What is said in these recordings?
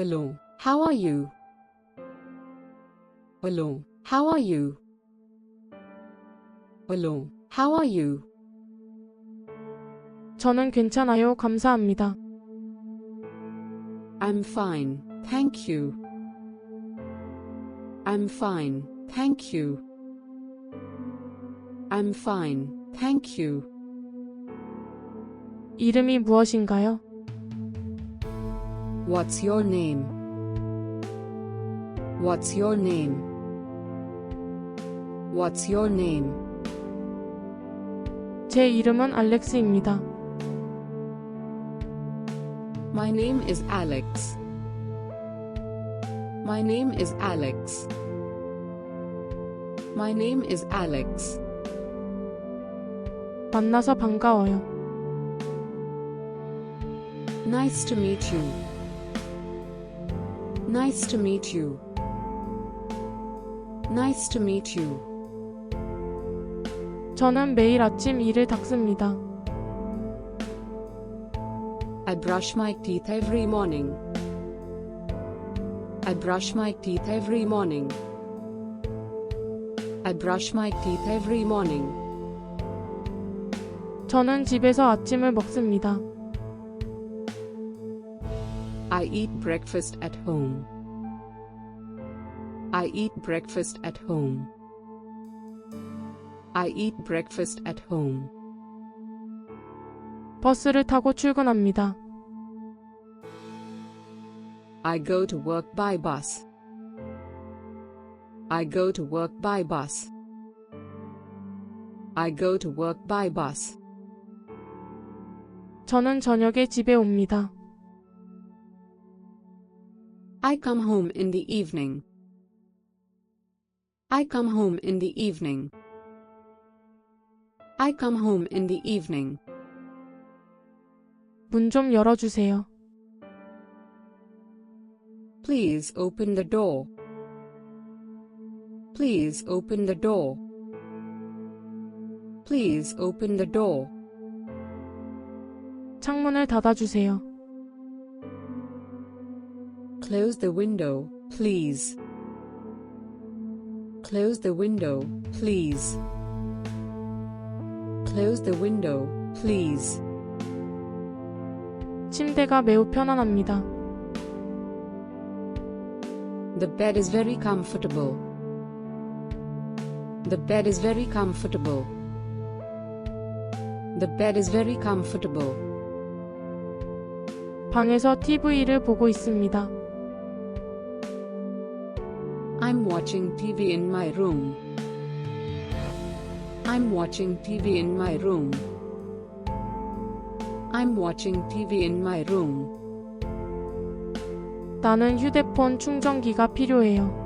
Hello, how are you? Hello, how are you? Hello, how are you? 저는 괜찮아요. 감사합니다. I'm fine, thank you. I'm fine, thank you. I'm fine, thank you. 이름이 무엇인가요? What's your name? What's your name? What's your name? 제 이름은 알렉스입니다. My name is Alex. My name is Alex. My name is Alex. 만나서 반가워요. Nice to meet you. Nice to meet you. Nice to meet you. 저는 매일 아침 이를 닦습니다. I brush my teeth every morning. I brush my teeth every morning. I brush my teeth every morning. 저는 집에서 아침을 먹습니다. I eat breakfast at home. I eat breakfast at home. I eat breakfast at home. 버스를 타고 출근합니다. I go to work by bus. I go to work by bus. I go to work by bus. 저는 저녁에 집에 옵니다. I come home in the evening. I come home in the evening. I come home in the evening. 문 좀 열어주세요. Please open the door. Please open the door. Please open the door. 창문을 닫아주세요. Close the window, please. Close the window, please. Close the window, please. 침대가 매우 편안합니다. The bed is very comfortable. The bed is very comfortable. The bed is very comfortable. 방에서 TV를 보고 있습니다. I'm watching TV in my room. I'm watching TV in my room. I'm watching TV in my room. 나는 휴대폰 충전기가 필요해요.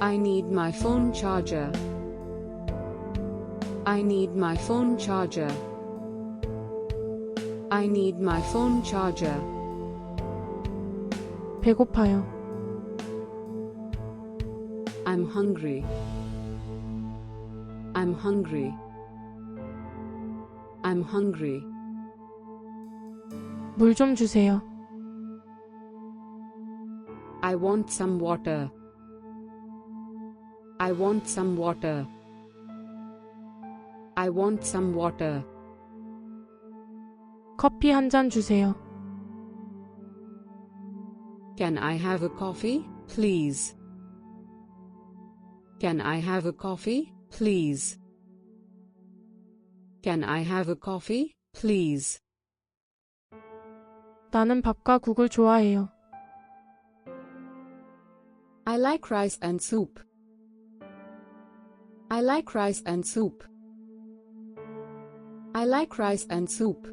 I need my phone charger. I need my phone charger. I need my phone charger. 배고파요. I'm hungry. I'm hungry. I'm hungry. 물 좀 주세요. I want some water. I want some water. I want some water. 커피 한 잔 주세요. Can I have a coffee, please? Can I have a coffee, please? Can I have a coffee, please? 나는 밥과 국을 좋아해요. I like rice and soup. I like rice and soup. I like rice and soup.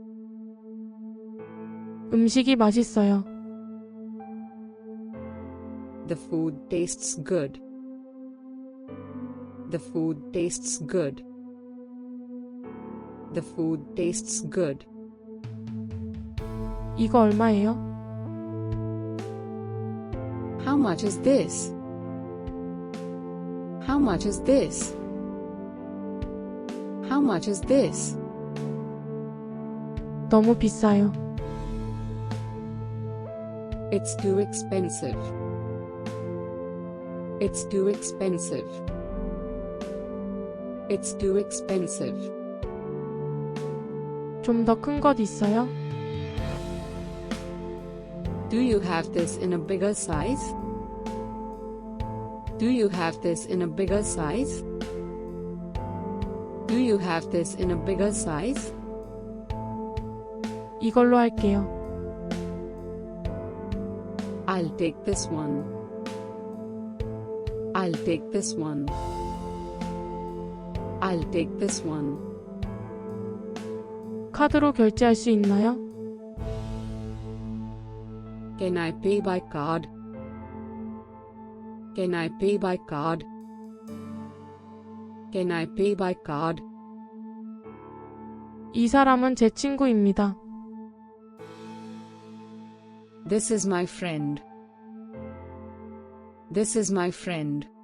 음식이 맛있어요. The food tastes good. The food tastes good. The food tastes good. 이거 얼마예요? How much is this? How much is this? How much is this? 너무 비싸요. It's too expensive. It's too expensive. It's too expensive. 좀 더 큰 것 있어요? Do you have this in a bigger size? Do you have this in a bigger size? Do you have this in a bigger size? 이걸로 할게요. I'll take this one. I'll take this one. I'll take this one. 카드로 결제할 수 있나요? Can I pay by card? Can I pay by card? Can I pay by card? 이 사람은 제 친구입니다. This is my friend. This is my friend.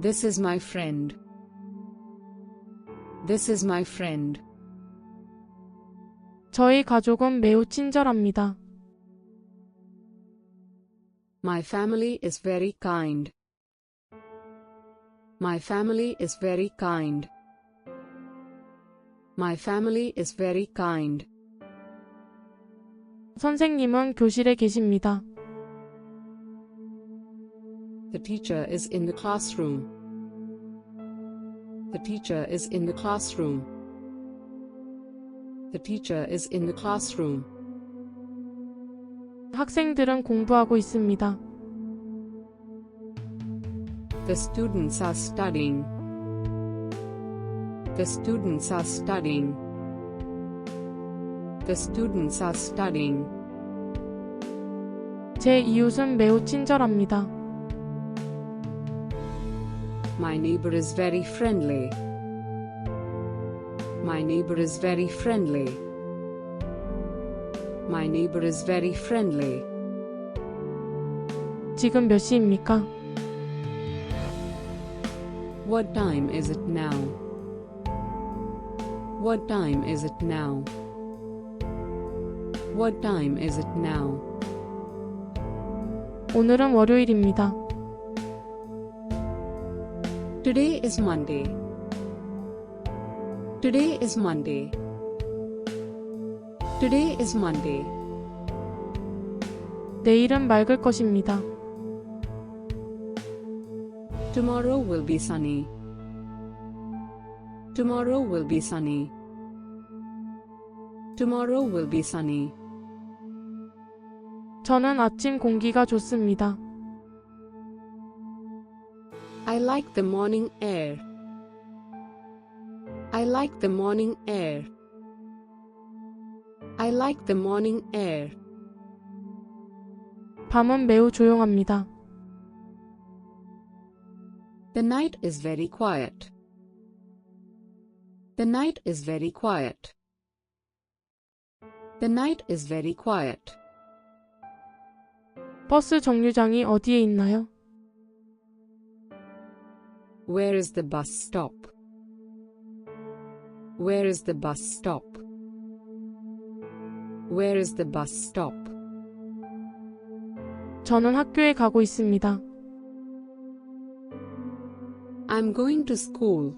This is my friend. This is my friend. 저희 가족은 매우 친절합니다. My family is very kind. My family is very kind. My family is very kind. 선생님은 교실에 계십니다. The teacher is in the classroom. The teacher is in the classroom. The teacher is in the classroom. 학생들은 공부하고 있습니다. The students are studying. The students are studying. The students are studying. 제 이웃은 매우 친절합니다. My neighbor is very friendly. My neighbor is very friendly. My neighbor is very friendly. 지금 몇 시입니까? What time is it now? What time is it now? What time is it now? 오늘은 월요일입니다. Today is Monday. Today is Monday. Today is Monday. 내일은 맑을 것입니다. Tomorrow will be sunny. Tomorrow will be sunny. Tomorrow will be sunny. 저는 아침 공기가 좋습니다. I like the morning air. I like the morning air. I like the morning air. 밤은 매우 조용합니다. The night is very quiet. The night is very quiet. The night is very quiet. 버스 정류장이 어디에 있나요? Where is the bus stop? Where is the bus stop? Where is the bus stop? 저는 학교에 가고 있습니다. I'm going to school.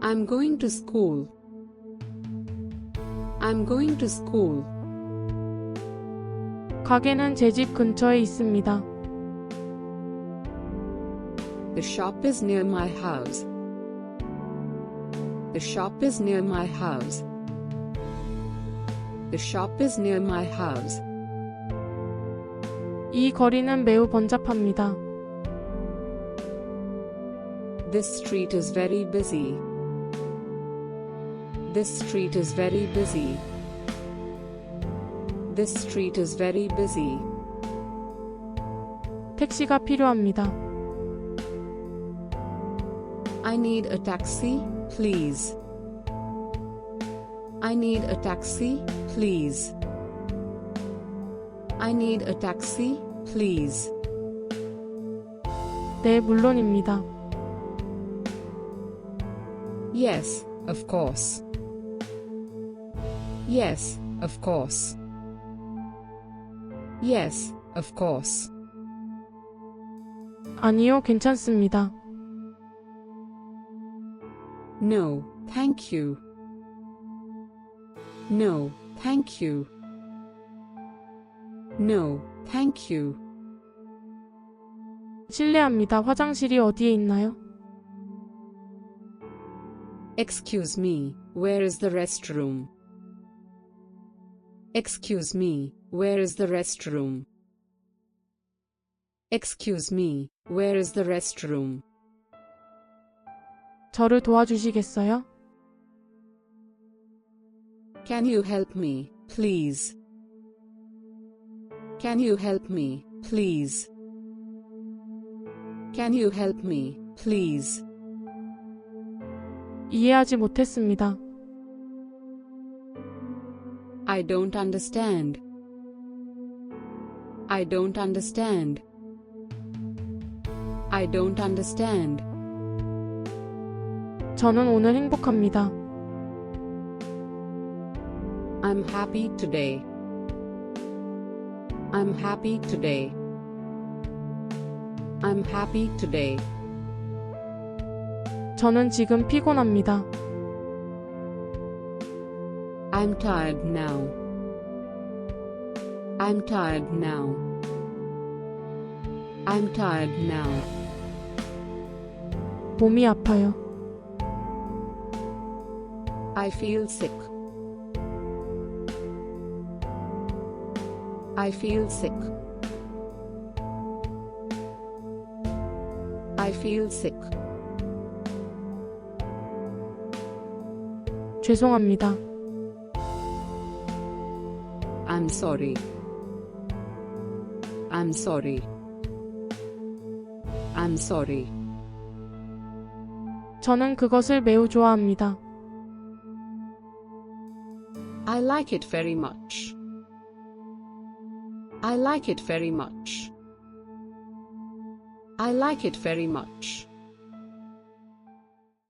I'm going to school. I'm going to school. 가게는 제 집 근처에 있습니다. The shop is near my house. The shop is near my house. The shop is near my house. 이 거리는 매우 번잡합니다. This street is very busy. This street is very busy. This street is very busy. 택시가 필요합니다. I need a taxi, please. I need a taxi, please. I need a taxi, please. 네, 물론입니다. Yes, of course. Yes, of course. Yes, of course. 아니요, 괜찮습니다. No, thank you. No, thank you. No, thank you. 실례합니다. 화장실이 어디에 있나요? Excuse me, where is the restroom? Excuse me, where is the restroom? Excuse me, where is the restroom? 저를 도와주시겠어요? Can you help me, please? Can you help me, please? Can you help me, please? 이해하지 못했습니다. I don't understand. I don't understand. I don't understand. 저는 오늘 행복합니다. I'm happy today. I'm happy today. I'm happy today. 저는 지금 피곤합니다. I'm tired now. I'm tired now. I'm tired now. 몸이 아파요. I feel sick. I feel sick. I feel sick. 죄송합니다. I'm sorry. I'm sorry. I'm sorry. 저는 그것을 매우 좋아합니다. I like it very much. I like it very much. I like it very much.